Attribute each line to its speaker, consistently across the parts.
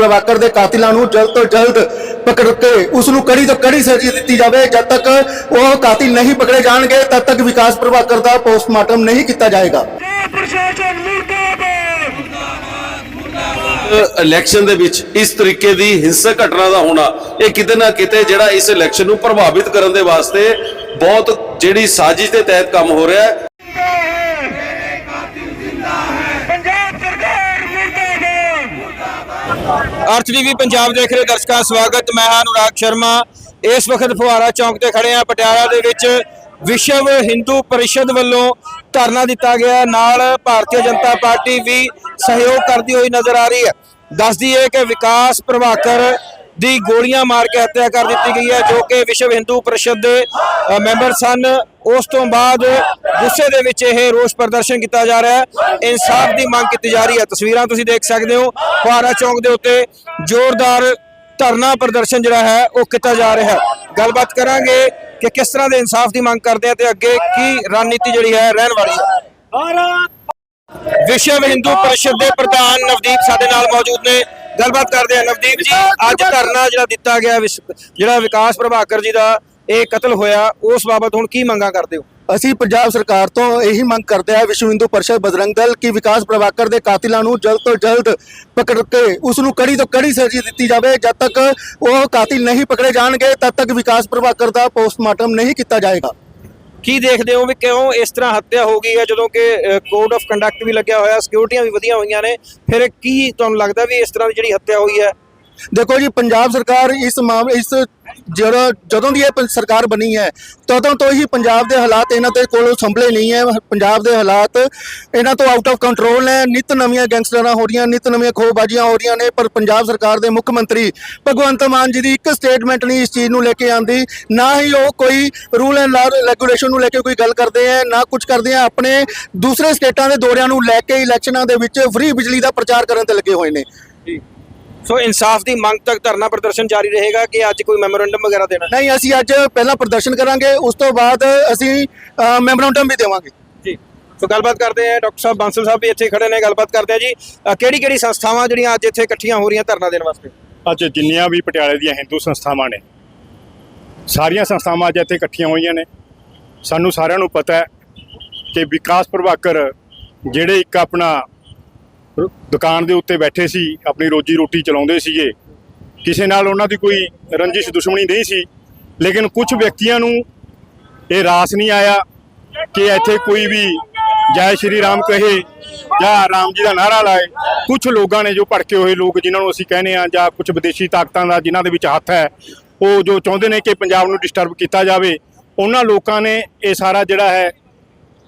Speaker 1: ਪ੍ਰਭਾਕਰ ਦੇ ਕਾਤਿਲਾਂ ਨੂੰ ਜਲਦ ਤੋਂ ਜਲਦ ਪਕੜ ਕੇ ਉਸ ਨੂੰ ਕੜੀ ਤੋਂ ਕੜੀ ਸਜ਼ਾ ਦਿੱਤੀ ਜਾਵੇ। ਜਦ ਤੱਕ ਉਹ ਕਾਤਿਲ ਨਹੀਂ ਪਕੜੇ ਜਾਣਗੇ ਤਦ ਤੱਕ ਵਿਕਾਸ ਪ੍ਰਭਾਕਰ ਦਾ ਪੋਸਟਮਾਰਟਮ ਨਹੀਂ ਕੀਤਾ ਜਾਏਗਾ।
Speaker 2: ਇਲੈਕਸ਼ਨ ਦੇ ਵਿੱਚ ਇਸ ਤਰੀਕੇ ਦੀ ਹਿੰਸਕ ਘਟਨਾ ਦਾ ਹੋਣਾ ਇਹ ਕਿਤੇ ਨਾ ਕਿਤੇ ਜਿਹੜਾ ਇਸ ਇਲੈਕਸ਼ਨ ਨੂੰ ਪ੍ਰਭਾਵਿਤ ਕਰਨ ਦੇ ਵਾਸਤੇ ਬਹੁਤ ਜਿਹੜੀ ਸਾਜ਼ਿਸ਼ ਦੇ ਤਹਿਤ ਕੰਮ ਹੋ ਰਿਹਾ ਹੈ
Speaker 3: ਪੰਜਾਬ ਸਰਕਾਰ ਮੁਰਦਾਬਾਦ
Speaker 4: ਅਰਥ ਟੀਵੀ ਪੰਜਾਬ ਦੇਖ ਰਹੇ ਦਰਸ਼ਕਾਂ ਦਾ ਸਵਾਗਤ, ਮੈਂ ਹਾਂ ਅਨੁਰਾਗ ਸ਼ਰਮਾ। ਇਸ ਵਕਤ ਫੁਹਾਰਾ ਚੌਂਕ ਤੇ ਖੜੇ ਆ ਪਟਿਆਲਾ ਦੇ ਵਿੱਚ ਵਿਸ਼ਵ ਹਿੰਦੂ ਪਰਿਸ਼ਦ ਵੱਲੋਂ ਧਰਨਾ ਦਿੱਤਾ ਗਿਆ। ਨਾਲ ਭਾਰਤੀ ਜਨਤਾ ਪਾਰਟੀ ਵੀ ਸਹਿਯੋਗ ਕਰਦੀ ਹੋਈ ਨਜ਼ਰ ਆ ਰਹੀ ਹੈ। ਦੱਸਦੀ ਹੈ ਕਿ ਵਿਕਾਸ ਪ੍ਰਭਾਕਰ ਦੀ ਗੋਲੀਆਂ ਮਾਰ ਕੇ ਹੱਤਿਆ ਕਰ ਦਿੱਤੀ ਗਈ ਹੈ, ਜੋ ਕਿ ਵਿਸ਼ਵ ਹਿੰਦੂ ਪਰਿਸ਼ਦ ਦੇ ਮੈਂਬਰ ਸਨ। ਉਸ ਤੋਂ ਬਾਅਦ ਗੁੱਸੇ ਦੇ ਵਿੱਚ ਇਹ ਰੋਸ ਪ੍ਰਦਰਸ਼ਨ ਕੀਤਾ ਜਾ ਰਿਹਾ ਹੈ। ਇਨਸਾਫ ਦੀ ਮੰਗ ਕੀਤੀ ਜਾ ਰਹੀ ਹੈ। ਤਸਵੀਰਾਂ ਤੁਸੀਂ ਦੇਖ ਸਕਦੇ ਹੋ। ਫੁਹਾਰਾ ਚੌਂਕ ਦੇ ਉੱਤੇ ਜ਼ੋਰਦਾਰ ਧਰਨਾ ਪ੍ਰਦਰਸ਼ਨ ਜਿਹੜਾ ਹੈ, ਉਹ ਕੀਤਾ ਜਾ ਰਿਹਾ ਹੈ। ਗੱਲਬਾਤ ਕਰਾਂਗੇ ਕਿ ਕਿਸ ਤਰ੍ਹਾਂ ਦੇ ਇਨਸਾਫ ਦੀ ਮੰਗ ਕਰਦੇ ਆ ਤੇ ਅੱਗੇ ਕੀ ਰਣਨੀਤੀ ਜਿਹੜੀ ਹੈ, ਰਹਿਣ ਵਾਲੀ ਹੈ। ਵਿਸ਼ਵ ਹਿੰਦੂ ਪਰਿਸ਼ਦ ਦੇ ਪ੍ਰਧਾਨ ਨਵਦੀਪ ਸਾਡੇ ਨਾਲ ਮੌਜੂਦ ਨੇ। ਗੱਲਬਾਤ ਕਰਦੇ ਆ। ਨਵਦੀਪ ਜੀ, ਅੱਜ ਧਰਨਾ ਜਿਹੜਾ ਦਿੱਤਾ ਗਿਆ ਵਿਸ- ਜਿਹੜਾ ਵਿਕਾਸ ਪ੍ਰਭਾਕਰ ਜੀ ਦਾ ਇਹ ਕਤਲ ਹੋਇਆ ਉਸ ਬਾਬਤ ਹੁਣ ਕੀ ਮੰਗਾਂ ਕਰਦੇ ਹੋ?
Speaker 1: ਅਸੀਂ ਪੰਜਾਬ ਸਰਕਾਰ ਤੋਂ ਇਹੀ ਮੰਗ ਕਰਦੇ ਹਾਂ ਵਿਸ਼ਵ ਹਿੰਦੂ ਪਰਿਸ਼ਦ ਬਜਰੰਗ ਦਲ ਕਿ ਵਿਕਾਸ ਪ੍ਰਭਾਕਰ ਦੇ ਕਾਤਿਲਾਂ ਨੂੰ ਜਲਦ ਤੋਂ ਜਲਦ ਪਕੜ ਕੇ ਉਸ ਨੂੰ ਕੜੀ ਤੋਂ ਕੜੀ ਸਜ਼ਾ ਦਿੱਤੀ ਜਾਵੇ। ਜਦ ਤੱਕ ਉਹ ਕਾਤਿਲ ਨਹੀਂ ਪਕੜੇ ਜਾਣਗੇ ਤਦ ਤੱਕ ਵਿਕਾਸ ਪ੍ਰਭਾਕਰ ਦਾ ਪੋਸਟਮਾਰਟਮ ਨਹੀਂ ਕੀਤਾ ਜਾਏਗਾ।
Speaker 4: ਕੀ ਦੇਖਦੇ ਹੋ ਵੀ ਕਿਉਂ ਇਸ ਤਰ੍ਹਾਂ ਹੱਤਿਆ ਹੋ ਗਈ ਹੈ ਜਦੋਂ ਕਿ ਕੋਡ ਆਫ ਕੰਡਕਟ ਵੀ ਲੱਗਿਆ ਹੋਇਆ ਸਿਕਿਉਰਿਟੀਆਂ ਵੀ ਵਧੀਆ ਹੋਈਆਂ ਨੇ? ਫਿਰ ਕੀ ਤੁਹਾਨੂੰ ਲੱਗਦਾ ਵੀ ਇਸ ਤਰ੍ਹਾਂ ਦੀ ਜਿਹੜੀ ਹੱਤਿਆ ਹੋਈ ਹੈ
Speaker 1: ਦੇਖੋ ਜੀ, ਪੰਜਾਬ ਸਰਕਾਰ ਇਸ ਮਾਮਲੇ ਇਸ ਜਿਹੜਾ, ਜਦੋਂ ਦੀ ਇਹ ਪੰ- ਸਰਕਾਰ ਬਣੀ ਹੈ, ਤਦੋਂ ਤੋਂ ਹੀ ਪੰਜਾਬ ਦੇ ਹਾਲਾਤ ਇਹਨਾਂ ਦੇ ਕੋਲੋਂ ਸੰਭਲੇ ਨਹੀਂ ਹੈ। ਪੰਜਾਬ ਦੇ ਹਾਲਾਤ ਇਹਨਾਂ ਤੋਂ ਆਊਟ ਆਫ ਕੰਟਰੋਲ ਹੈ ਨਿਤ ਨਵੀਆਂ ਗੈਂਗਸਟਰਾਂ ਹੋ ਰਹੀਆਂ, ਨਿਤ ਨਵੀਆਂ ਖੋਹਬਾਜ਼ੀਆਂ ਹੋ ਰਹੀਆਂ ਨੇ, ਪਰ ਪੰਜਾਬ ਸਰਕਾਰ ਦੇ ਮੁੱਖ ਮੰਤਰੀ ਭਗਵੰਤ ਮਾਨ ਜੀ ਦੀ ਇੱਕ ਸਟੇਟਮੈਂਟ ਨਹੀਂ ਇਸ ਚੀਜ਼ ਨੂੰ ਲੈ ਕੇ ਆਂਦੀ। ਨਾ ਹੀ ਉਹ ਕੋਈ ਰੂਲ ਐਂਡ ਲਾ ਰੈਗੂਲੇਸ਼ਨ ਨੂੰ ਲੈ ਕੇ ਕੋਈ ਗੱਲ ਕਰਦੇ ਆ ਨਾ ਕੁਝ ਕਰਦੇ ਆ ਆਪਣੇ ਦੂਸਰੇ ਸਟੇਟਾਂ ਦੇ ਦੌਰਿਆਂ ਨੂੰ ਲੈ ਕੇ ਇਲੈਕਸ਼ਨਾਂ ਦੇ ਵਿੱਚ ਫ੍ਰੀ ਬਿਜਲੀ ਦਾ ਪ੍ਰਚਾਰ ਕਰਨ ਤੇ ਲੱਗੇ ਹੋਏ ਨੇ। ਜੀ।
Speaker 4: ਸੋ ਇਨਸਾਫ ਦੀ ਮੰਗ ਤੱਕ ਧਰਨਾ ਪ੍ਰਦਰਸ਼ਨ ਜਾਰੀ ਰਹੇਗਾ ਕਿ ਅੱਜ ਕੋਈ ਮੈਮੋਰੈਂਡਮ ਵਗੈਰਾ ਦੇਣਾ?
Speaker 1: ਨਹੀਂ ਅਸੀਂ ਅੱਜ ਪਹਿਲਾਂ ਪ੍ਰਦਰਸ਼ਨ ਕਰਾਂਗੇ ਉਸ ਤੋਂ ਬਾਅਦ ਅਸੀਂ ਮੈਮੋਰੈਂਡਮ ਵੀ ਦੇਵਾਂਗੇ।
Speaker 4: ਜੀ। ਸੋ ਗੱਲਬਾਤ ਕਰਦੇ ਆ ਡਾਕਟਰ ਸਾਹਿਬ ਬਾਂਸਲ ਸਾਹਿਬ ਵੀ ਇੱਥੇ ਖੜੇ ਨੇ ਗੱਲਬਾਤ ਕਰਦੇ ਆ ਜੀ। ਕਿਹੜੀ ਕਿਹੜੀ ਸੰਸਥਾਵਾਂ ਜਿਹੜੀਆਂ ਅੱਜ ਇੱਥੇ ਇਕੱਠੀਆਂ ਹੋ ਰਹੀਆਂ ਧਰਨਾ ਦੇਣ ਵਾਸਤੇ?
Speaker 5: ਅੱਜ ਜਿੰਨੀਆਂ ਵੀ ਪਟਿਆਲੇ ਦੀਆਂ ਹਿੰਦੂ ਸੰਸਥਾਵਾਂ ਨੇ ਸਾਰੀਆਂ ਸੰਸਥਾਵਾਂ ਅੱਜ ਇੱਥੇ ਇਕੱਠੀਆਂ ਹੋਈਆਂ ਨੇ। ਸਾਨੂੰ ਸਾਰਿਆਂ ਨੂੰ ਪਤਾ ਹੈ ਕਿ ਵਿਕਾਸ ਪ੍ਰਭਾਕਰ ਜਿਹੜੇ ਇੱਕ ਆਪਣਾ ਦੁਕਾਨ ਦੇ ਉੱਤੇ ਬੈਠੇ ਸੀ, ਆਪਣੀ ਰੋਜੀ ਰੋਟੀ ਚਲਾਉਂਦੇ ਸੀਗੇ। ਕਿਸੇ ਨਾਲ ਉਹਨਾਂ ਦੀ ਕੋਈ ਰੰਜਿਸ਼ ਦੁਸ਼ਮਣੀ ਨਹੀਂ ਸੀ। ਲੇਕਿਨ ਕੁਝ ਵਿਅਕਤੀਆਂ ਨੂੰ ਇਹ ਰਾਸ ਨਹੀਂ ਆਇਆ ਕਿ ਇੱਥੇ ਕੋਈ ਵੀ ਜੈ ਸ਼੍ਰੀ ਰਾਮ ਕਹੇ ਜਾਂ ਰਾਮ ਜੀ ਦਾ ਨਾਰਾ ਲਾਏ। ਕੁਝ ਲੋਕਾਂ ਨੇ ਜੋ ਭੜਕੇ ਹੋਏ ਲੋਕ ਜਿਨ੍ਹਾਂ ਨੂੰ ਅਸੀਂ ਕਹਿੰਦੇ ਆ ਜਾਂ ਕੁਝ ਵਿਦੇਸ਼ੀ ਤਾਕਤਾਂ ਦਾ ਜਿਨ੍ਹਾਂ ਦੇ ਵਿੱਚ ਹੱਥ ਹੈ, ਉਹ ਜੋ ਚਾਹੁੰਦੇ ਨੇ ਕਿ ਪੰਜਾਬ ਨੂੰ ਡਿਸਟਰਬ ਕੀਤਾ ਜਾਵੇ, ਉਹਨਾਂ ਲੋਕਾਂ ਨੇ ਇਹ ਸਾਰਾ ਜਿਹੜਾ ਹੈ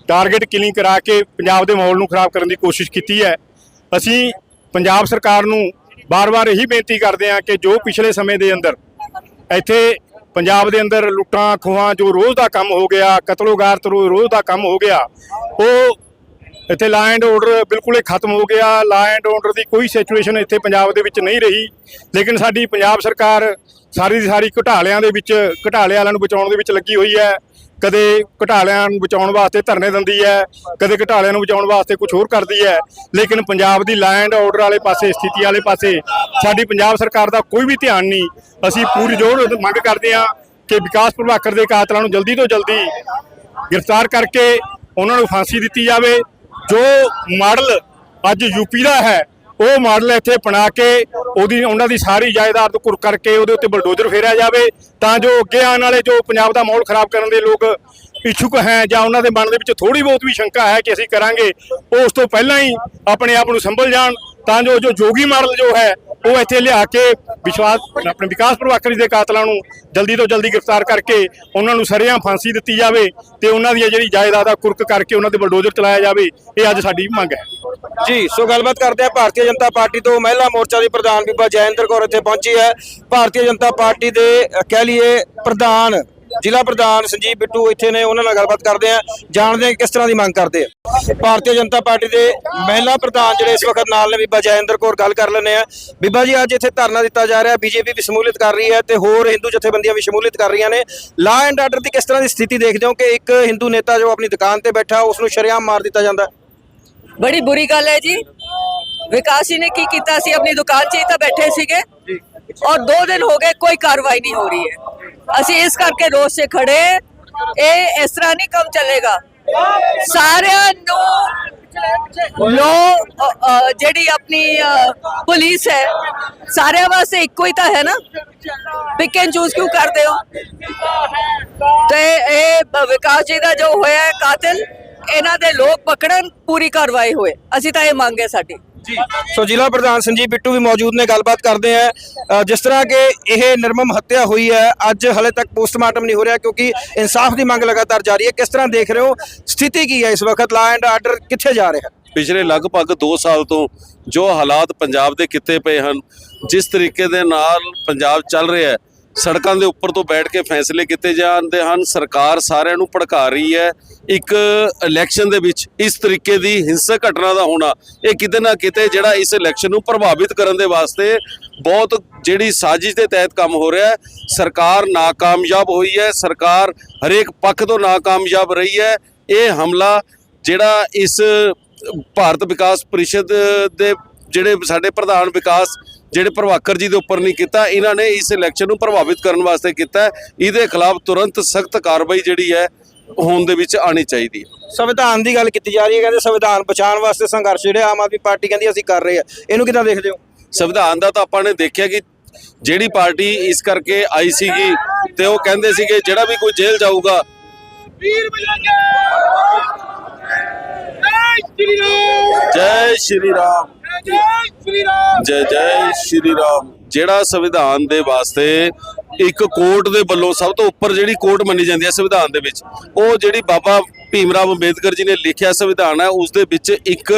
Speaker 5: ਟਾਰਗੇਟ ਕਿਲਿੰਗ ਕਰਾ ਕੇ ਪੰਜਾਬ ਦੇ ਮਾਹੌਲ ਨੂੰ ਖਰਾਬ ਕਰਨ ਦੀ ਕੋਸ਼ਿਸ਼ ਕੀਤੀ ਹੈ। ਅਸੀਂ ਪੰਜਾਬ ਸਰਕਾਰ ਨੂੰ ਬਾਰ-ਬਾਰ ਇਹੀ ਬੇਨਤੀ ਕਰਦੇ ਹਾਂ ਕਿ ਜੋ ਪਿਛਲੇ ਸਮੇਂ ਦੇ ਅੰਦਰ ਇੱਥੇ ਪੰਜਾਬ ਦੇ ਅੰਦਰ ਲੁੱਟਾਂ, ਖੋਹਾਂ ਜੋ ਰੋਜ਼ ਦਾ ਕੰਮ ਹੋ ਗਿਆ ਕਤਲੋਗਾਰਤ ਰੋ- ਰੋਜ਼ ਦਾ ਕੰਮ ਹੋ ਗਿਆ, ਉਹ ਇੱਥੇ ਲਾ ਐਂਡ ਆਰਡਰ ਬਿਲਕੁਲ ਹੀ ਖਤਮ ਹੋ ਗਿਆ। ਲਾ ਐਂਡ ਆਰਡਰ ਦੀ ਕੋਈ ਸਿਚੁਏਸ਼ਨ ਇੱਥੇ ਪੰਜਾਬ ਦੇ ਵਿੱਚ ਨਹੀਂ ਰਹੀ। ਲੇਕਿਨ ਸਾਡੀ ਪੰਜਾਬ ਸਰਕਾਰ ਸਾਰੀ ਦੀ ਸਾਰੀ ਘੁਟਾਲਿਆਂ ਦੇ ਵਿੱਚ, ਘੁਟਾਲੇ ਵਾਲਿਆਂ ਨੂੰ ਬਚਾਉਣ ਦੇ ਵਿੱਚ ਲੱਗੀ ਹੋਈ ਹੈ। ਕਦੇ ਘਟਾਲਿਆਂ ਨੂੰ ਬਚਾਉਣ ਵਾਸਤੇ ਧਰਨੇ ਦਿੰਦੀ ਹੈ, ਕਦੇ ਘਟਾਲਿਆਂ ਨੂੰ ਬਚਾਉਣ ਵਾਸਤੇ ਕੁਝ ਹੋਰ ਕਰਦੀ ਹੈ, ਲੇਕਿਨ ਪੰਜਾਬ ਦੀ ਲੈਂਡ ਐਂਡ ਆਰਡਰ ਵਾਲੇ ਪਾਸੇ, ਸਥਿਤੀ ਵਾਲੇ ਪਾਸੇ ਸਾਡੀ ਪੰਜਾਬ ਸਰਕਾਰ ਦਾ ਕੋਈ ਵੀ ਧਿਆਨ ਨਹੀਂ। ਅਸੀਂ ਪੂਰੀ ਜੋਰ ਮੰਗ ਕਰਦੇ ਹਾਂ ਕਿ ਵਿਕਾਸ ਪ੍ਰਭਾਕਰ ਦੇ ਕਾਤਲਾਂ ਨੂੰ ਜਲਦੀ ਤੋਂ ਜਲਦੀ ਗ੍ਰਿਫਤਾਰ ਕਰਕੇ ਉਹਨਾਂ ਨੂੰ ਫਾਂਸੀ ਦਿੱਤੀ ਜਾਵੇ। ਜੋ ਮਾਡਲ ਅੱਜ ਯੂਪੀ ਦਾ ਹੈ ਉਹ ਮਾਡਲ ਇੱਥੇ ਬਣਾ ਕੇ ਉਹਦੀ ਉਹਨਾਂ ਦੀ ਸਾਰੀ ਜਾਇਦਾਦ ਕੁਰ ਕਰਕੇ ਉਹਦੇ ਉੱਤੇ ਬਲਡੋਜ਼ਰ ਫੇਰਿਆ ਜਾਵੇ, ਤਾਂ ਜੋ ਅੱਗੇ ਆਉਣ ਵਾਲੇ ਜੋ ਪੰਜਾਬ ਦਾ ਮਾਹੌਲ ਖਰਾਬ ਕਰਨ ਦੇ ਲੋਕ ਇਛੁਕ ਹੈ ਜਾਂ ਉਹਨਾਂ ਦੇ ਮਨ ਦੇ ਵਿੱਚ ਥੋੜੀ ਬਹੁਤ ਵੀ ਸ਼ੰਕਾ ਹੈ ਕਿ ਅਸੀਂ ਕਰਾਂਗੇ ਉਹ ਉਸ ਤੋਂ ਪਹਿਲਾਂ ਹੀ ਆਪਣੇ ਆਪ ਨੂੰ ਸੰਭਲ ਜਾਣ, ਤਾਂ ਜੋ ਜੋ ਜੋਗੀ ਮਾਡਲ ਜੋ ਹੈ ਉਹ ਇੱਥੇ ਲਿਆ ਕੇ ਵਿਸ਼ਵਾਸ ਆਪਣੇ ਵਿਕਾਸ ਪ੍ਰਭਾਕਰ ਦੇ ਕਾਤਲਾਂ ਨੂੰ ਜਲਦੀ ਤੋਂ ਜਲਦੀ ਗ੍ਰਿਫਤਾਰ ਕਰਕੇ ਉਹਨਾਂ ਨੂੰ ਸਰੇਆਮ ਫਾਂਸੀ ਦਿੱਤੀ ਜਾਵੇ ਤੇ ਉਹਨਾਂ ਦੀ ਜਿਹੜੀ ਜਾਇਦਾਦ ਆ ਕੁਰਕ ਕਰਕੇ ਉਹਨਾਂ ਤੇ ਬਲਡੋਜ਼ਰ ਚਲਾਇਆ ਜਾਵੇ, ਇਹ ਅੱਜ ਸਾਡੀ ਮੰਗ ਹੈ।
Speaker 4: ਜੀ, ਸੋ ਗੱਲਬਾਤ ਕਰਦੇ ਆ ਭਾਰਤੀ ਜਨਤਾ ਪਾਰਟੀ ਤੋਂ। ਮਹਿਲਾ ਮੋਰਚਾ ਦੀ ਪ੍ਰਧਾਨ ਬੀਬਾ ਜੈਇੰਦਰ ਕੌਰ ਇੱਥੇ ਪਹੁੰਚੀ ਹੈ। ਭਾਰਤੀ ਜਨਤਾ ਪਾਰਟੀ ਦੇ ਕਹਿ ਲਈਏ, ਪ੍ਰਧਾਨ ਜ਼ਿਲ੍ਹਾ ਪ੍ਰਧਾਨ ਸੰਜੀਵ ਬਿੱਟੂ ਇੱਥੇ ਨੇ ਉਹਨਾਂ ਨਾਲ ਗੱਲਬਾਤ ਕਰਦੇ ਆ ਜਾਣਦੇ ਆ ਕਿਸ ਤਰ੍ਹਾਂ ਦੀ ਮੰਗ ਕਰਦੇ ਆ। ਭਾਰਤੀ ਜਨਤਾ ਪਾਰਟੀ ਦੇ ਮਹਿਲਾ ਪ੍ਰਧਾਨ ਜਿਹੜੇ ਇਸ ਵਕਤ ਨਾਲ ਨੇ ਬੀਬਾ ਜੈਇੰਦਰ ਕੌਰ ਗੱਲ ਕਰ ਲੈਂਦੇ ਆ ਬੀਬਾ ਜੀ ਅੱਜ ਇੱਥੇ ਧਰਨਾ ਦਿੱਤਾ ਜਾ ਰਿਹਾ ਬੀਜੇਪੀ ਵੀ ਸ਼ਮੂਲੀਅਤ ਕਰ ਰਹੀ ਹੈ ਤੇ ਹੋਰ ਹਿੰਦੂ ਜਥੇਬੰਦੀਆਂ ਵੀ ਸ਼ਮੂਲੀਅਤ ਕਰ ਰਹੀਆਂ ਨੇ। ਲਾ ਐਂਡ ਆਰਡਰ ਦੀ ਕਿਸ ਤਰ੍ਹਾਂ ਦੀ ਸਥਿਤੀ ਦੇਖਦੇ ਹੋ ਕਿ ਇੱਕ ਹਿੰਦੂ ਨੇਤਾ ਜੋ ਆਪਣੀ ਦੁਕਾਨ ਤੇ ਬੈਠਾ ਉਸ ਨੂੰ ਸ਼ਰੇਆਮ ਮਾਰ ਦਿੱਤਾ ਜਾਂਦਾ?
Speaker 6: ਬੜੀ ਬੁਰੀ ਗੱਲ ਹੈ ਜੀ। ਵਿਕਾਸ ਜੀ ਨੇ ਕੀ ਕੀਤਾ ਸੀ? ਆਪਣੀ ਦੁਕਾਨ 'ਚ ਹੀ ਤਾਂ ਬੈਠੇ ਸੀਗੇ। ਔਰ 2 ਦਿਨ ਹੋ ਗਏ ਕੋਈ ਕਾਰਵਾਈ ਨਹੀਂ ਹੋ ਰਹੀ ਹੈ। ਅਸੀਂ ਇਸ ਕਰਕੇ ਰੋਸ 'ਚ ਖੜੇ। ਇਹ ਇਸ ਤਰ੍ਹਾਂ ਨਹੀਂ ਕੰਮ ਚੱਲੇਗਾ। ਸਾਰਿਆਂ ਨੂੰ ਲੋ ਜਿਹੜੀ ਆਪਣੀ ਪੁਲਿਸ ਹੈ, ਸਾਰਿਆਂ ਵਾਸਤੇ ਇੱਕੋ ਹੀ ਤਾਂ ਹੈ ਨਾ? ਪਿਕ ਐਂਡ ਚੂਜ਼ ਕਿਉਂ ਕਰਦੇ ਹੋ? ਤੇ ਇਹ ਵਿਕਾਸ ਜੀ ਦਾ ਜੋ ਹੋਇਆ ਹੈ ਕਾਤਲ, ਇਹਨਾਂ ਦੇ ਲੋਕ ਪਕੜਨ, ਪੂਰੀ ਕਾਰਵਾਈ ਹੋਏ। ਅਸੀਂ ਤਾਂ ਇਹ ਮੰਗ ਹੈ ਸਾਡੀ।
Speaker 4: ਸੋ ਜ਼ਿਲ੍ਹਾ ਪ੍ਰਧਾਨ ਸੰਜੀਵ ਬਿੱਟੂ ਵੀ ਮੌਜੂਦ ਨੇ ਗੱਲਬਾਤ ਕਰਦੇ ਆ। ਜਿਸ ਤਰ੍ਹਾਂ ਕਿ ਇਹ ਨਿਰਮਮ ਹੱਤਿਆ ਹੋਈ ਹੈ ਅੱਜ ਹਲੇ ਤੱਕ ਪੋਸਟਮਾਰਟਮ ਨਹੀਂ ਹੋ ਰਿਹਾ ਕਿਉਂਕਿ ਇਨਸਾਫ ਦੀ ਮੰਗ ਲਗਾਤਾਰ ਜਾਰੀ ਹੈ। ਕਿਸ ਤਰ੍ਹਾਂ ਦੇਖ ਰਹੇ ਹੋ? ਸਥਿਤੀ ਕੀ ਹੈ ਇਸ ਵਕਤ? ਲਾ ਐਂਡ ਆਰਡਰ ਕਿੱਥੇ ਜਾ ਰਿਹਾ?
Speaker 2: ਪਿਛਲੇ ਲਗਭਗ 2 ਸਾਲ ਤੋਂ ਜੋ ਹਾਲਾਤ ਪੰਜਾਬ ਦੇ ਕਿਤੇ ਪਏ ਹਨ ਜਿਸ ਤਰੀਕੇ ਦੇ ਨਾਲ ਪੰਜਾਬ ਚੱਲ ਰਿਹਾ ਹੈ ਸੜਕਾਂ ਦੇ ਉੱਪਰ ਤੋਂ ਬੈਠ ਕੇ ਫੈਸਲੇ ਕੀਤੇ ਜਾਂਦੇ ਹਨ। ਸਰਕਾਰ ਸਾਰਿਆਂ ਨੂੰ ਭੜਕਾ ਰਹੀ ਹੈ। ਇੱਕ ਇਲੈਕਸ਼ਨ ਦੇ ਵਿੱਚ ਇਸ ਤਰੀਕੇ ਦੀ ਹਿੰਸਕ ਘਟਨਾ ਦਾ ਹੋਣਾ, ਇਹ ਕਿਤੇ ਨਾ ਕਿਤੇ ਜਿਹੜਾ ਇਸ ਇਲੈਕਸ਼ਨ ਨੂੰ ਪ੍ਰਭਾਵਿਤ ਕਰਨ ਦੇ ਵਾਸਤੇ ਬਹੁਤ ਜਿਹੜੀ ਸਾਜ਼ਿਸ਼ ਦੇ ਤਹਿਤ ਕੰਮ ਹੋ ਰਿਹਾ ਹੈ। ਸਰਕਾਰ ਨਾਕਾਮਯਾਬ ਹੋਈ ਹੈ। ਸਰਕਾਰ ਹਰੇਕ ਪੱਖ ਤੋਂ ਨਾਕਾਮਯਾਬ ਰਹੀ ਹੈ। ਇਹ ਹਮਲਾ ਜਿਹੜਾ ਇਸ ਭਾਰਤ ਵਿਕਾਸ ਪਰਿਸ਼ਦ ਦੇ ਜਿਹੜੇ ਸਾਡੇ ਪ੍ਰਧਾਨ ਵਿਕਾਸ ਜਿਹੜੇ ਪ੍ਰਭਾਕਰ ਜੀ ਦੇ ਉੱਪਰ ਨਹੀਂ ਕੀਤਾ ਇਹਨਾਂ ਨੇ ਇਸ ਇਲੈਕਸ਼ਨ ਨੂੰ ਪ੍ਰਭਾਵਿਤ ਕਰਨ ਵਾਸਤੇ ਕੀਤਾ ਹੈ। ਇਹਦੇ ਖਿਲਾਫ ਤੁਰੰਤ ਸਖਤ ਕਾਰਵਾਈ ਜਿਹੜੀ ਹੈ ਹੋਣ ਦੇ ਵਿੱਚ ਆਣੀ ਚਾਹੀਦੀ ਹੈ।
Speaker 4: ਸੰਵਿਧਾਨ ਦੀ ਗੱਲ ਕੀਤੀ ਜਾ ਰਹੀ ਹੈ ਕਹਿੰਦੇ ਸੰਵਿਧਾਨ ਬਚਾਉਣ ਵਾਸਤੇ ਸੰਘਰਸ਼ ਜਿਹੜਾ ਆਮ ਆਦਮੀ ਪਾਰਟੀ ਕਹਿੰਦੀ ਅਸੀਂ ਕਰ ਰਹੇ ਆ ਇਹਨੂੰ ਕਿੱਦਾਂ ਦੇਖਦੇ ਹੋ?
Speaker 2: ਸੰਵਿਧਾਨ ਦਾ ਤਾਂ ਆਪਾਂ ਨੇ ਦੇਖਿਆ ਕਿ ਜਿਹੜੀ ਪਾਰਟੀ ਇਸ ਕਰਕੇ ਆਈ ਸੀਗੀ ਤੇ ਉਹ ਕਹਿੰਦੇ ਸੀਗੇ ਜਿਹੜਾ ਵੀ ਕੋਈ ਜੇਲ੍ਹ ਜਾਊਗਾ। ਜੈ ਸ਼੍ਰੀ ਰਾਮ। ਜੈ ਜੈ ਸ਼੍ਰੀ ਰਾਮ। ਜਿਹੜਾ ਸੰਵਿਧਾਨ ਦੇ ਵਾਸਤੇ ਇੱਕ ਕੋਰਟ ਦੇ ਵੱਲੋਂ ਸਭ ਤੋਂ ਉੱਪਰ ਜਿਹੜੀ ਕੋਰਟ ਮੰਨੀ ਜਾਂਦੀ ਹੈ ਸੰਵਿਧਾਨ ਦੇ ਵਿੱਚ, ਉਹ ਜਿਹੜੀ ਬਾਬਾ ਭੀਮ ਰਾਵ ਅੰਬੇਦਕਰ ਜੀ ਨੇ ਲਿਖਿਆ ਸੰਵਿਧਾਨ ਹੈ, ਉਸ ਦੇ ਵਿੱਚ ਇੱਕ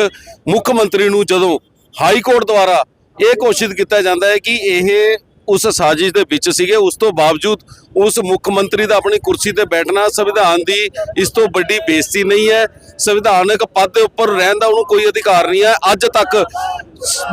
Speaker 2: ਮੁੱਖ ਮੰਤਰੀ ਨੂੰ ਜਦੋਂ ਹਾਈ ਕੋਰਟ ਦੁਆਰਾ ਇਹ ਘੋਸ਼ਿਤ ਕੀਤਾ ਜਾਂਦਾ ਹੈ ਕਿ ਇਹ ਉਸ ਸਾਜ਼ਿਸ਼ ਦੇ ਵਿੱਚ ਸੀਗੇ, ਉਸ ਤੋਂ ਬਾਵਜੂਦ ਉਸ ਮੁੱਖ ਮੰਤਰੀ ਦਾ ਆਪਣੀ ਕੁਰਸੀ ਤੇ ਬੈਠਣਾ ਸੰਵਿਧਾਨ ਦੀ ਇਸ ਤੋਂ ਵੱਡੀ ਬੇਇੱਜ਼ਤੀ ਨਹੀਂ ਹੈ। ਸੰਵਿਧਾਨਕ ਪਦ ਦੇ ਉੱਪਰ ਰਹਿਣ ਦਾ ਉਹਨੂੰ ਕੋਈ ਅਧਿਕਾਰ ਨਹੀਂ ਹੈ। ਅੱਜ ਤੱਕ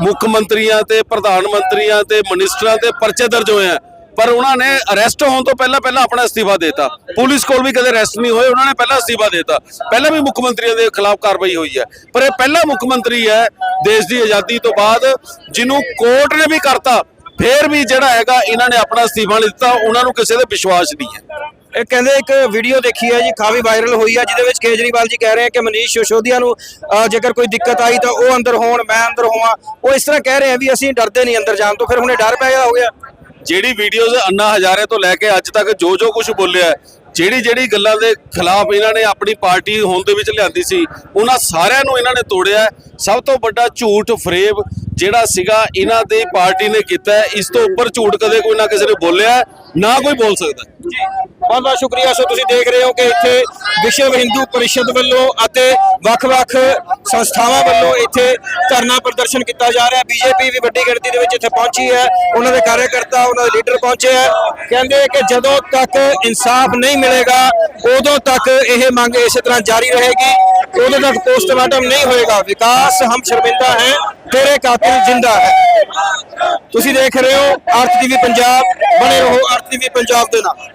Speaker 2: ਮੁੱਖ ਮੰਤਰੀਆਂ ਤੇ ਪ੍ਰਧਾਨ ਮੰਤਰੀਆਂ ਤੇ ਮਿਨਿਸਟਰਾਂ ਤੇ ਪਰਚੇ ਦਰਜ ਹੋਏ ਆ। ਪਰ ਉਹਨਾਂ ਨੇ ਅਰੈਸਟ ਹੋਣ ਤੋਂ ਪਹਿਲਾਂ ਪਹਿਲਾਂ ਆਪਣਾ ਅਸਤੀਫਾ ਦੇਤਾ। ਪੁਲਿਸ ਕੋਲ ਵੀ ਕਦੇ ਅਰੈਸਟ ਨਹੀਂ ਹੋਏ, ਉਹਨਾਂ ਨੇ ਪਹਿਲਾਂ ਅਸਤੀਫਾ ਦੇਤਾ। ਪਹਿਲਾਂ ਵੀ ਮੁੱਖ ਮੰਤਰੀਆਂ ਦੇ ਖਿਲਾਫ ਕਾਰਵਾਈ ਹੋਈ ਹੈ। ਪਰ ਇਹ ਪਹਿਲਾ ਮੁੱਖ ਮੰਤਰੀ ਹੈ ਦੇਸ਼ ਦੀ ਆਜ਼ਾਦੀ ਤੋਂ ਬਾਅਦ, ਜਿਹਨੂੰ ਕੋਰਟ ਨੇ ਵੀ ਕਰਤਾ। ਫੇਰ ਵੀ ਜਿਹੜਾ ਹੈਗਾ ਇਹਨਾਂ ਨੇ ਆਪਣਾ ਅਸਤੀਫਾ ਨਹੀਂ ਦਿੱਤਾ ਉਹਨਾਂ ਨੂੰ ਕਿਸੇ ਤੇ ਵਿਸ਼ਵਾਸ ਨਹੀਂ ਹੈ।
Speaker 4: ਇਹ ਕਹਿੰਦੇ ਇੱਕ ਵੀਡੀਓ ਦੇਖੀ ਹੈ ਜੀ ਕਾਫੀ ਵਾਇਰਲ ਹੋਈ ਹੈ ਜਿਹਦੇ ਵਿੱਚ ਕੇਜਰੀਵਾਲ ਜੀ ਕਹਿ ਰਹੇ ਆ ਕਿ ਮਨੀਸ਼ ਸਿਸੋਦੀਆ ਨੂੰ ਅ, ਜੇਕਰ ਕੋਈ ਦਿੱਕਤ ਆਈ ਤਾਂ ਉਹ ਅੰਦਰ ਹੋਣ ਮੈਂ ਅੰਦਰ ਹੋਵਾਂ। ਉਹ ਇਸ ਤਰ੍ਹਾਂ ਕਹਿ ਰਹੇ ਆ ਵੀ ਅਸੀਂ ਡਰਦੇ ਨਹੀਂ ਅੰਦਰ ਜਾਣ ਤੋਂ ਫਿਰ ਹੁਣੇ ਡਰ ਪੈਦਾ ਹੋ ਗਿਆ।
Speaker 2: ਜਿਹੜੀ ਵੀਡੀਓਜ਼ ਅੰਨਾ ਹਜ਼ਾਰੇ ਤੋਂ ਲੈ ਕੇ ਅੱਜ ਤੱਕ ਜੋ ਜੋ ਕੁਝ ਬੋਲਿਆ ਹੈ, ਜਿਹੜੀ ਜਿਹੜੀ ਗੱਲਾਂ ਦੇ ਖਿਲਾਫ ਇਹਨਾਂ ਨੇ ਆਪਣੀ ਪਾਰਟੀ ਹੋਂਦ ਦੇ ਵਿੱਚ ਲਿਆਂਦੀ ਸੀ ਉਹਨਾਂ ਸਾਰਿਆਂ ਨੂੰ ਇਹਨਾਂ ਨੇ ਤੋੜਿਆ ਹੈ। ਸਭ ਤੋਂ ਵੱਡਾ ਝੂਠ ਫਰੇਬ ਜਿਹੜਾ ਸੀਗਾ, ਇਹਨਾਂ ਦੀ ਪਾਰਟੀ ਨੇ ਕੀਤਾ ਇਸ ਤੋਂ ਉੱਪਰ ਝੂਠ ਕਦੇ ਕੋਈ ਨਾ ਕਿਸੇ ਨੇ ਬੋਲਿਆ ਨਾ ਕੋਈ ਬੋਲ ਸਕਦਾ। ਹੈ।
Speaker 4: ਬਹੁਤ ਬਹੁਤ ਸ਼ੁਕਰੀਆ। ਸੋ ਤੁਸੀਂ ਦੇਖ ਰਹੇ ਹੋ ਕਿ ਇੱਥੇ ਵਿਸ਼ਵ ਹਿੰਦੂ ਪਰਿਸ਼ਦ ਵੱਲੋਂ ਅਤੇ ਵੱਖ-ਵੱਖ ਸੰਸਥਾਵਾਂ ਵੱਲੋਂ ਇੱਥੇ ਧਰਨਾ ਪ੍ਰਦਰਸ਼ਨ ਕੀਤਾ ਜਾ ਰਿਹਾ ਬੀਜੇਪੀ ਵੀ ਵੱਡੀ ਗਿਣਤੀ ਦੇ ਵਿੱਚ ਇੱਥੇ ਪਹੁੰਚੀ ਹੈ। ਉਹਨਾਂ ਦੇ ਕਾਰਜਕਰਤਾ ਉਹਨਾਂ ਦੇ ਲੀਡਰ ਪਹੁੰਚੇ ਹੈ। ਕਹਿੰਦੇ ਕਿ ਜਦੋਂ ਤੱਕ ਇਨਸਾਫ ਨਹੀਂ ਮਿਲੇਗਾ, ਉਦੋਂ ਤੱਕ ਇਹ ਮੰਗ ਇਸੇ ਤਰ੍ਹਾਂ ਜਾਰੀ ਰਹੇਗੀ। ਉਦੋਂ ਤੱਕ ਪੋਸਟਮਾਰਟਮ ਨਹੀਂ ਹੋਏਗਾ। ਵਿਕਾਸ, ਹਮ ਸ਼ਰਮਿੰਦਾ ਹੈ, ਤੇਰੇ ਕਾਤਿਲ ਜਿੰਦਾ ਹੈ। ਤੁਸੀਂ ਦੇਖ ਰਹੇ ਹੋ ਆਰਟ ਟੀਵੀ ਪੰਜਾਬ, ਬਣੇ ਰਹੋ ਆਰਟ ਟੀਵੀ ਪੰਜਾਬ ਦੇ ਨਾਲ।